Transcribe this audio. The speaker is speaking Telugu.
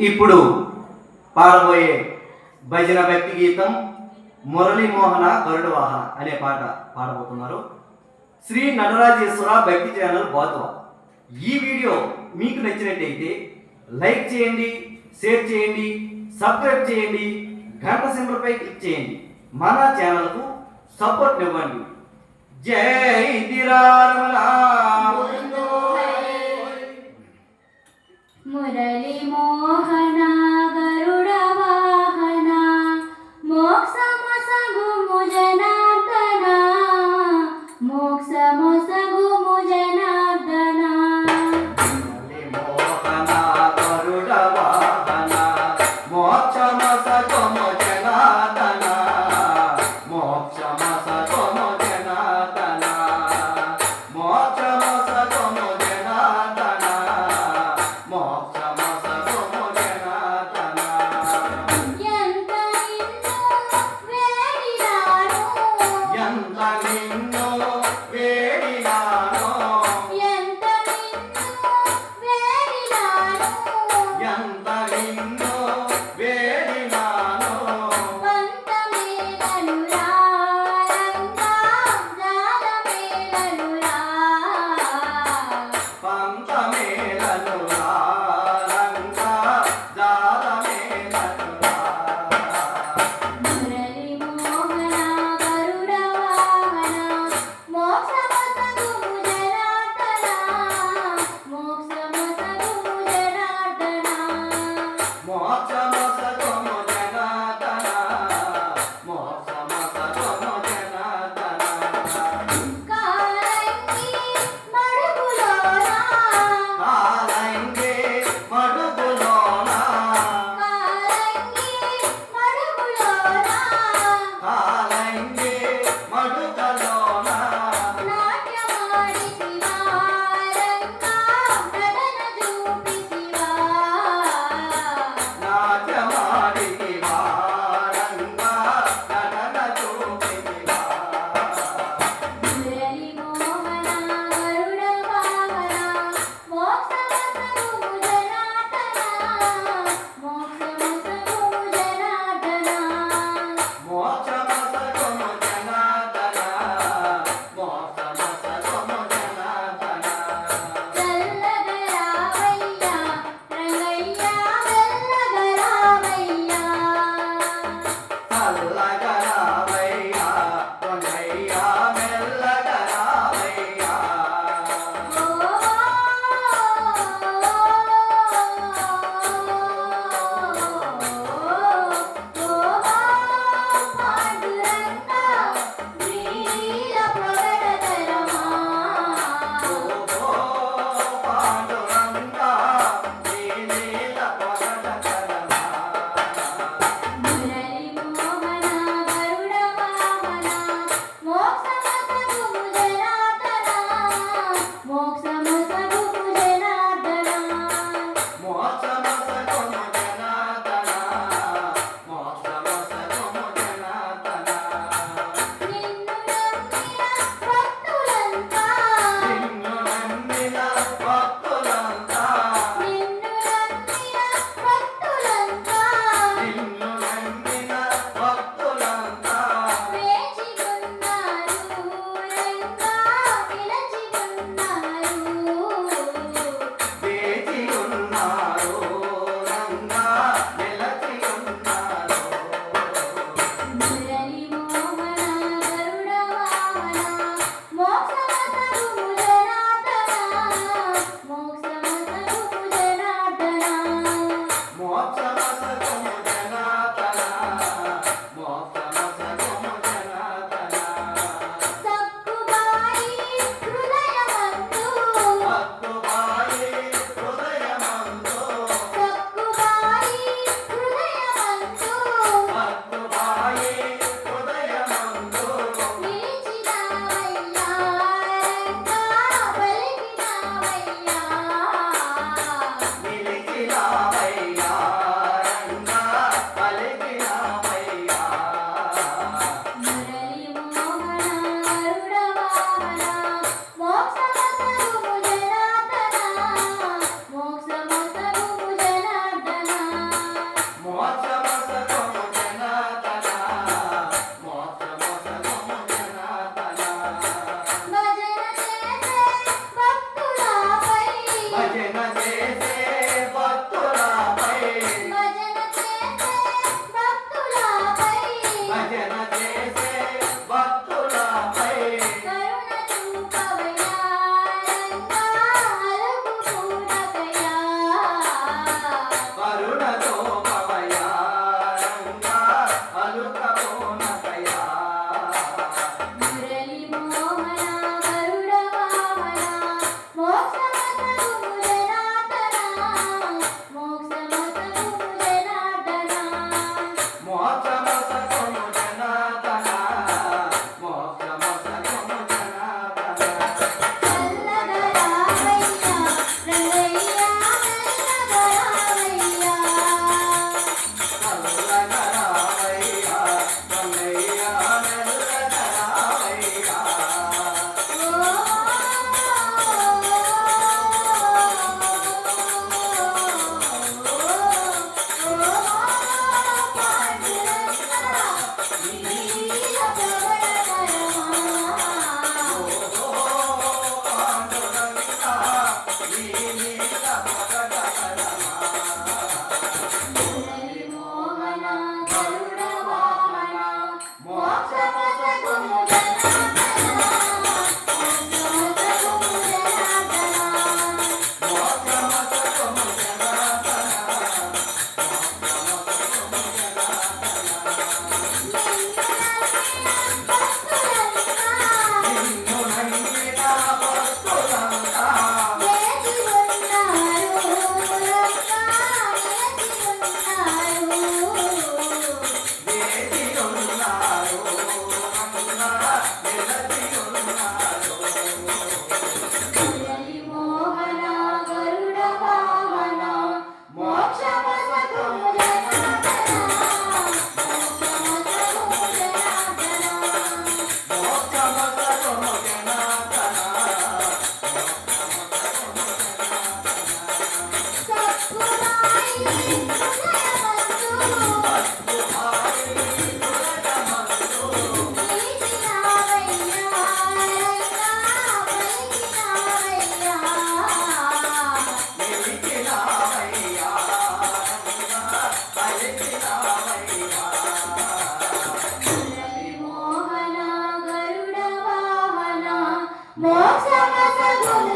ఇప్పుడు పాడబోయే భజన భక్తి గీతం మురళీమోహన గరుడవాహన అనే పాట పాడబోతున్నారు. శ్రీ నటరాజేశ్వర భక్తి ఛానల్ బాతువ. ఈ వీడియో మీకు నచ్చినట్టయితే లైక్ చేయండి షేర్ చేయండి సబ్స్క్రైబ్ చేయండి గంట సింబల్పై క్లిక్ చేయండి. మన ఛానల్కు సపోర్ట్ ఇవ్వండి. జై దిరారమణ മുരളി മോഹന Mom,